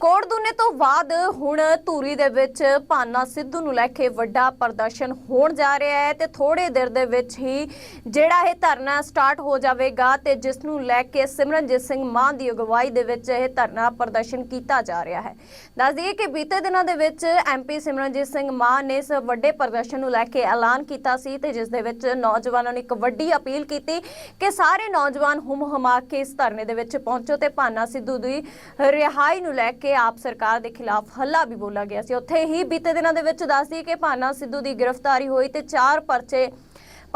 ਕੋਟਦੂਨੇ ਤੋਂ ਬਾਅਦ ਹੁਣ ਧੂਰੀ ਦੇ ਵਿੱਚ ਭਾਨਾ ਸਿੱਧੂ ਨੂੰ ਲੈ ਕੇ ਵੱਡਾ ਪ੍ਰਦਰਸ਼ਨ ਹੋਣ ਜਾ ਰਿਹਾ ਹੈ ਤੇ ਥੋੜੇ ਦਿਨ ਦੇ ਵਿੱਚ ਹੀ ਜਿਹੜਾ ਇਹ ਧਰਨਾ ਸਟਾਰਟ ਹੋ ਜਾਵੇਗਾ ਤੇ ਜਿਸ ਨੂੰ ਲੈ ਕੇ ਸਿਮਰਨਜੀਤ ਸਿੰਘ ਮਾਨ ਦੀ ਅਗਵਾਈ ਦੇ ਵਿੱਚ ਇਹ ਧਰਨਾ ਪ੍ਰਦਰਸ਼ਨ ਕੀਤਾ ਜਾ ਰਿਹਾ ਹੈ। ਦੱਸ ਦਈਏ ਕਿ ਬੀਤੇ ਦਿਨਾਂ ਦੇ ਵਿੱਚ ਐਮਪੀ ਸਿਮਰਨਜੀਤ ਸਿੰਘ ਮਾਨ ਨੇ ਇਸ ਵੱਡੇ ਪ੍ਰਦਰਸ਼ਨ ਨੂੰ ਲੈ ਕੇ ਐਲਾਨ ਕੀਤਾ ਸੀ ਤੇ ਜਿਸ ਦੇ ਵਿੱਚ ਨੌਜਵਾਨਾਂ ਨੂੰ ਇੱਕ ਵੱਡੀ ਅਪੀਲ ਕੀਤੀ ਕਿ ਸਾਰੇ ਨੌਜਵਾਨ ਹੁਮ ਹਮਾ ਕੇ ਇਸ ਧਰਨੇ ਦੇ ਵਿੱਚ ਪਹੁੰਚੋ ਤੇ ਭਾਨਾ ਸਿੱਧੂ ਦੀ ਰਿਹਾਈ ਨੂੰ ਲੈ ਕੇ ਆਪ ਸਰਕਾਰ ਦੇ ਖਿਲਾਫ ਹੱਲਾ ਵੀ ਬੋਲਾ ਗਿਆ ਸੀ। ਉੱਥੇ ਹੀ ਬੀਤੇ ਦਿਨਾਂ ਦੇ ਵਿੱਚ ਦੱਸਦੀ ਕਿ ਭਾਨਾ ਸਿੱਧੂ ਦੀ ਗ੍ਰਿਫਤਾਰੀ ਹੋਈ ਤੇ ਚਾਰ ਪਰਚੇ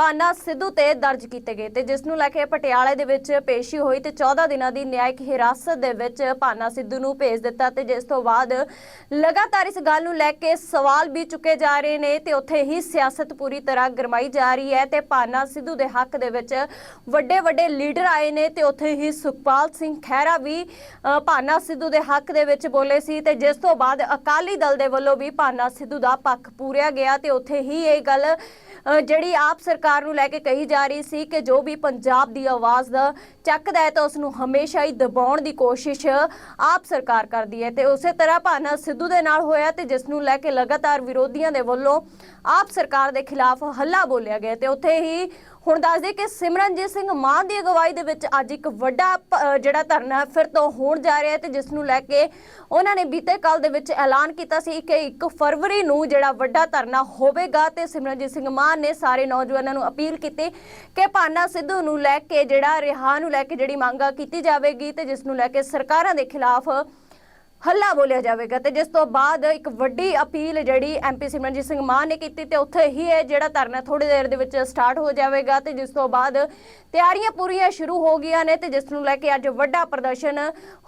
ਪਾਨਾ ਸਿੱਧੂ ਤੇ ਦਰਜ ਕੀਤੇ ਗਏ ਤੇ ਜਿਸ ਨੂੰ ਲੈ ਕੇ ਪਟਿਆਲੇ ਦੇ ਵਿੱਚ ਪੇਸ਼ੀ ਹੋਈ ਤੇ 14 ਦਿਨਾਂ ਦੀ ਨਿਆਇਕ ਹਿਰਾਸਤ ਦੇ ਵਿੱਚ ਪਾਨਾ ਸਿੱਧੂ ਨੂੰ ਭੇਜ ਦਿੱਤਾ ਤੇ ਜਿਸ ਤੋਂ ਬਾਅਦ ਲਗਾਤਾਰ ਇਸ ਗੱਲ ਨੂੰ ਲੈ ਕੇ ਸਵਾਲ ਵੀ ਚੁੱਕੇ ਜਾ ਰਹੇ ਨੇ ਤੇ ਉੱਥੇ ਹੀ ਸਿਆਸਤ ਪੂਰੀ ਤਰ੍ਹਾਂ ਗਰਮਾਈ ਜਾ ਰਹੀ ਹੈ ਤੇ ਪਾਨਾ ਸਿੱਧੂ ਦੇ ਹੱਕ ਦੇ ਵਿੱਚ ਵੱਡੇ ਵੱਡੇ ਲੀਡਰ ਆਏ ਨੇ ਤੇ ਉੱਥੇ ਹੀ ਸੁਖਪਾਲ ਸਿੰਘ ਖਹਿਰਾ ਵੀ ਅ, ਪਾਨਾ ਸਿੱਧੂ ਦੇ ਹੱਕ ਦੇ ਵਿੱਚ ਬੋਲੇ ਸੀ ਤੇ ਜਿਸ ਤੋਂ ਬਾਅਦ ਅਕਾਲੀ ਦਲ ਦੇ ਵੱਲੋਂ ਵੀ ਪਾਨਾ ਸਿੱਧੂ ਦਾ ਪੱਖ ਪੂਰਿਆ ਗਿਆ ਤੇ ਉੱਥੇ ਹੀ ਇਹ ਗੱਲ ਜਿਹੜੀ ਆਪ ਸਰਕਾਰ ਨੂੰ ਲੈ ਕੇ ਕਹੀ ਜਾ ਰਹੀ ਸੀ ਕਿ ਜੋ ਵੀ ਪੰਜਾਬ ਦੀ ਆਵਾਜ਼ ਦਾ ਚੱਕਦਾ ਹੈ ਤਾਂ ਉਸ ਨੂੰ ਹਮੇਸ਼ਾ ਹੀ ਦਬਾਉਣ ਦੀ ਕੋਸ਼ਿਸ਼ ਆਪ ਸਰਕਾਰ ਕਰਦੀ ਹੈ। ਤੇ ਉਸੇ ਤਰ੍ਹਾਂ ਭਾਨਾ ਸਿੱਧੂ ਦੇ ਨਾਲ ਹੋਇਆ ਤੇ ਜਿਸ ਨੂੰ ਲੈ ਕੇ ਲਗਾਤਾਰ ਵਿਰੋਧੀਆਂ ਦੇ ਵੱਲੋਂ ਆਪ ਸਰਕਾਰ ਦੇ ਖਿਲਾਫ ਹੱਲਾ ਬੋਲਿਆ ਗਿਆ ਤੇ ਉੱਥੇ ਹੀ ਹੁਣ ਦੱਸਦੇ ਕਿ ਸਿਮਰਨਜੀਤ ਸਿੰਘ ਮਾਨ ਦੀ ਅਗਵਾਈ ਦੇ ਵਿੱਚ ਅੱਜ ਇੱਕ ਵੱਡਾ ਜਿਹੜਾ ਧਰਨਾ ਫਿਰ ਤੋਂ ਹੋਣ ਜਾ ਰਿਹਾ ਹੈ ਤੇ ਜਿਸ ਨੂੰ ਲੈ ਕੇ ਉਹਨਾਂ ਨੇ ਬੀਤੇ ਕੱਲ ਦੇ ਵਿੱਚ ਐਲਾਨ ਕੀਤਾ ਸੀ ਕਿ 1 ਫਰਵਰੀ ਨੂੰ ਜਿਹੜਾ ਵੱਡਾ ਧਰਨਾ ਹੋਵੇਗਾ ਤੇ ਸਿਮਰਨਜੀਤ ਸਿੰਘ ਮਾਨ ਨੇ ਸਾਰੇ ਨੌਜਵਾਨਾਂ ਨੂੰ ਅਪੀਲ ਕੀਤੀ ਕਿ ਭਾਨਾ ਸਿੱਧੂ ਨੂੰ ਲੈ ਕੇ ਜਿਹੜਾ ਰਿਹਾ ਨੂੰ ਲੈ ਕੇ ਜਿਹੜੀ ਮੰਗਾ ਕੀਤੀ ਜਾਵੇਗੀ ਤੇ ਜਿਸ ਨੂੰ ਲੈ ਕੇ ਸਰਕਾਰਾਂ ਦੇ ਖਿਲਾਫ ਹੱਲਾ ਬੋਲਿਆ ਜਾਵੇਗਾ ਤੇ ਜਿਸ ਤੋਂ ਬਾਅਦ ਇੱਕ ਵੱਡੀ ਅਪੀਲ ਜਿਹੜੀ ਐਮਪੀ ਸਿਮਰਨਜੀਤ ਸਿੰਘ ਮਾਨ ਨੇ ਕੀਤੀ ਤੇ ਉੱਥੇ ਹੀ ਇਹ ਜਿਹੜਾ ਧਰਨਾ ਥੋੜੀ ਦੇਰ ਦੇ ਵਿੱਚ ਸਟਾਰਟ ਹੋ ਜਾਵੇਗਾ ਤੇ ਜਿਸ ਤੋਂ ਬਾਅਦ ਤਿਆਰੀਆਂ ਪੂਰੀਆਂ ਸ਼ੁਰੂ ਹੋ ਗਈਆਂ ਨੇ ਤੇ ਜਿਸ ਨੂੰ ਲੈ ਕੇ ਅੱਜ ਵੱਡਾ ਪ੍ਰਦਰਸ਼ਨ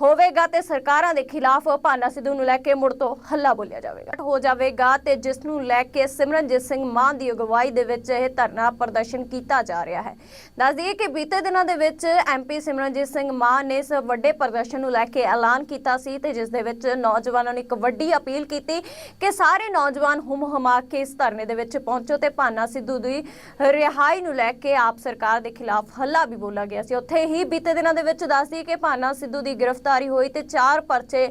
ਹੋਵੇਗਾ ਤੇ ਸਰਕਾਰਾਂ ਦੇ ਖਿਲਾਫ ਭਾਨਾ ਸਿੱਧੂ ਨੂੰ ਲੈ ਕੇ ਮੁੜ ਤੋਂ ਹੱਲਾ ਬੋਲਿਆ ਜਾਵੇਗਾ। ਹੋ ਜਾਵੇਗਾ ਤੇ ਜਿਸ ਨੂੰ ਲੈ ਕੇ ਸਿਮਰਨਜੀਤ ਸਿੰਘ ਮਾਨ ਦੀ ਅਗਵਾਈ ਦੇ ਵਿੱਚ ਇਹ ਧਰਨਾ ਪ੍ਰਦਰਸ਼ਨ ਕੀਤਾ ਜਾ ਰਿਹਾ ਹੈ। ਦੱਸ ਦਈਏ ਕਿ ਬੀਤੇ ਦਿਨਾਂ ਦੇ ਵਿੱਚ ਐਮਪੀ ਸਿਮਰਨਜੀਤ ਸਿੰਘ ਮਾਨ ਨੇ ਇਸ ਵੱਡੇ ਪ੍ਰਦਰਸ਼ਨ ਨੂੰ ਲੈ ਕੇ ਐਲਾਨ ਕੀਤਾ ਸੀ ਤੇ ਜਿਸ ਦੇ ਵਿੱਚ ਨੌਜਵਾਨਾਂ ਨੂੰ ਇੱਕ ਵੱਡੀ ਅਪੀਲ ਕੀਤੀ ਕਿ ਸਾਰੇ ਨੌਜਵਾਨ ਹੁਮ ਹਮਾ ਕੇ ਇਸ ਧਰਨੇ ਦੇ ਵਿੱਚ ਪਹੁੰਚੋ ਤੇ ਭਾਨਾ ਸਿੱਧੂ ਦੀ ਰਿਹਾਈ ਨੂੰ ਲੈ ਕੇ ਆਪ ਸਰਕਾਰ ਦੇ ਖਿਲਾਫ ਹੱਲਾ ਵੀ ਬੋਲਾ ਗਿਆ ਸੀ। ਉੱਥੇ ਹੀ ਬੀਤੇ ਦਿਨਾਂ ਦੇ ਵਿੱਚ ਦੱਸਦੀ ਕਿ ਭਾਨਾ ਸਿੱਧੂ ਦੀ ਗ੍ਰਿਫਤਾਰੀ ਹੋਈ ਤੇ ਚਾਰ ਪਰਚੇ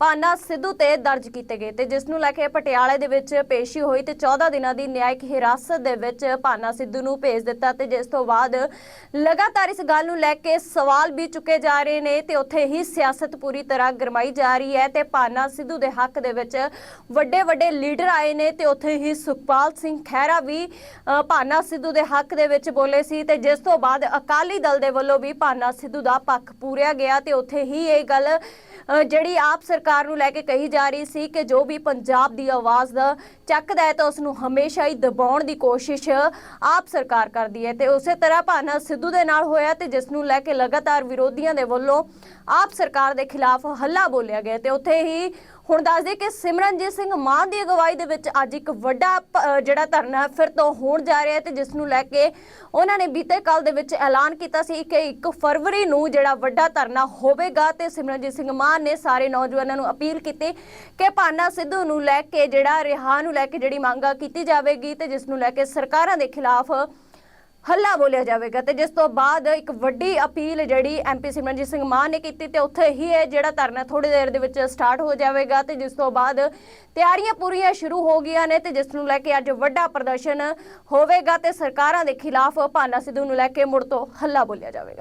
ਭਾਨਾ ਸਿੱਧੂ ਤੇ ਦਰਜ ਕੀਤੇ ਗਏ ਤੇ ਜਿਸ ਨੂੰ ਲੈ ਕੇ ਪਟਿਆਲੇ ਦੇ ਵਿੱਚ ਪੇਸ਼ੀ ਹੋਈ ਤੇ 14 ਦਿਨਾਂ ਦੀ ਨਿਆਇਕ ਹਿਰਾਸਤ ਦੇ ਵਿੱਚ ਭਾਨਾ ਸਿੱਧੂ ਨੂੰ ਭੇਜ ਦਿੱਤਾ ਤੇ ਜਿਸ ਤੋਂ ਬਾਅਦ ਲਗਾਤਾਰ ਇਸ ਗੱਲ ਨੂੰ ਲੈ ਕੇ ਸਵਾਲ ਵੀ ਚੁੱਕੇ ਜਾ ਰਹੇ ਨੇ ਤੇ ਉੱਥੇ ਹੀ ਸਿਆਸਤ ਪੂਰੀ ਤਰ੍ਹਾਂ ਗਰਮਾਈ ਜਾ ਰਹੀ ਹੈ ਤੇ ਭਾਨਾ ਸਿੱਧੂ ਦੇ ਹੱਕ ਦੇ ਵਿੱਚ ਵੱਡੇ ਵੱਡੇ ਲੀਡਰ ਆਏ ਨੇ ਤੇ ਉੱਥੇ ਹੀ ਸੁਖਪਾਲ ਸਿੰਘ ਖਹਿਰਾ ਵੀ ਭਾਨਾ ਸਿੱਧੂ ਦੇ ਹੱਕ ਦੇ ਵਿੱਚ ਬੋਲੇ ਸੀ ਤੇ ਜਿਸ ਤੋਂ ਬਾਅਦ ਅਕਾਲੀ ਦਲ ਦੇ ਵੱਲੋਂ ਵੀ ਭਾਨਾ ਸਿੱਧੂ ਦਾ ਪੱਖ ਪੂਰਿਆ ਗਿਆ ਤੇ ਉੱਥੇ ਹੀ ਇਹ ਗੱਲ ਜਿਹੜੀ ਆਪ ਸਰਕਾਰ ਨੂੰ ਲੈ ਕੇ ਕਹੀ ਜਾ ਰਹੀ ਸੀ ਕਿ ਜੋ ਵੀ ਪੰਜਾਬ ਦੀ ਆਵਾਜ਼ ਦਾ ਚੱਕਦਾ ਹੈ ਤਾਂ ਉਸ ਨੂੰ ਹਮੇਸ਼ਾ ਹੀ ਦਬਾਉਣ ਦੀ ਕੋਸ਼ਿਸ਼ ਆਪ ਸਰਕਾਰ ਕਰਦੀ ਹੈ ਤੇ ਉਸੇ ਤਰ੍ਹਾਂ ਭਾਨਾ ਸਿੱਧੂ ਦੇ ਨਾਲ ਹੋਇਆ ਤੇ ਜਿਸ ਨੂੰ ਲੈ ਕੇ ਲਗਾਤਾਰ ਵਿਰੋਧੀਆਂ ਦੇ ਵੱਲੋਂ ਆਪ ਸਰਕਾਰ ਦੇ ਖਿਲਾਫ ਹੱਲਾ ਬੋਲਿਆ ਗਿਆ ਤੇ ਉੱਥੇ ਹੀ ਹੁਣ ਦੱਸਦੇ ਕਿ ਸਿਮਰਨਜੀਤ ਸਿੰਘ ਮਾਨ ਦੀ ਅਗਵਾਈ ਦੇ ਵਿੱਚ ਅੱਜ ਇੱਕ ਵੱਡਾ ਜਿਹੜਾ ਧਰਨਾ ਫਿਰ ਤੋਂ ਹੋਣ ਜਾ ਰਿਹਾ ਹੈ ਤੇ ਜਿਸ ਨੂੰ ਲੈ ਕੇ ਉਹਨਾਂ ਨੇ ਬੀਤੇ ਕੱਲ ਦੇ ਵਿੱਚ ਐਲਾਨ ਕੀਤਾ ਸੀ ਕਿ 1 ਫਰਵਰੀ ਨੂੰ ਜਿਹੜਾ ਵੱਡਾ ਧਰਨਾ ਹੋਵੇਗਾ ਤੇ ਸਿਮਰਨਜੀਤ ਸਿੰਘ ਮਾਨ ਨੇ ਸਾਰੇ ਨੌਜਵਾਨਾਂ ਨੂੰ ਅਪੀਲ ਕੀਤੀ ਕਿ ਭਾਨਾ ਸਿੱਧੂ ਨੂੰ ਲੈ ਕੇ ਜਿਹੜਾ ਰਿਹਾ ਨੂੰ ਲੈ ਕੇ ਜਿਹੜੀ ਮੰਗਾ ਕੀਤੀ ਜਾਵੇਗੀ ਤੇ ਜਿਸ ਨੂੰ ਲੈ ਕੇ ਸਰਕਾਰਾਂ ਦੇ ਖਿਲਾਫ ਹੱਲਾ ਬੋਲਿਆ ਜਾਵੇਗਾ ਤੇ ਜਿਸ ਤੋਂ ਬਾਅਦ ਇੱਕ ਵੱਡੀ ਅਪੀਲ ਜਿਹੜੀ ਐਮਪੀ ਸਿਮਰਨਜੀਤ ਸਿੰਘ ਮਾਨ ਨੇ ਕੀਤੀ ਤੇ ਉੱਥੇ ਹੀ ਇਹ ਜਿਹੜਾ ਧਰਨਾ ਥੋੜੀ ਦੇਰ ਦੇ ਵਿੱਚ ਸਟਾਰਟ ਹੋ ਜਾਵੇਗਾ ਤੇ ਜਿਸ ਤੋਂ ਬਾਅਦ ਤਿਆਰੀਆਂ ਪੂਰੀਆਂ ਸ਼ੁਰੂ ਹੋ ਗਈਆਂ ਨੇ ਤੇ ਜਿਸ ਨੂੰ ਲੈ ਕੇ ਅੱਜ ਵੱਡਾ ਪ੍ਰਦਰਸ਼ਨ ਹੋਵੇਗਾ ਤੇ ਸਰਕਾਰਾਂ ਦੇ ਖਿਲਾਫ ਭਾਨਾ ਸਿੱਧੂ ਨੂੰ ਲੈ ਕੇ ਮੁੜ ਤੋਂ ਹੱਲਾ ਬੋਲਿਆ ਜਾਵੇਗਾ।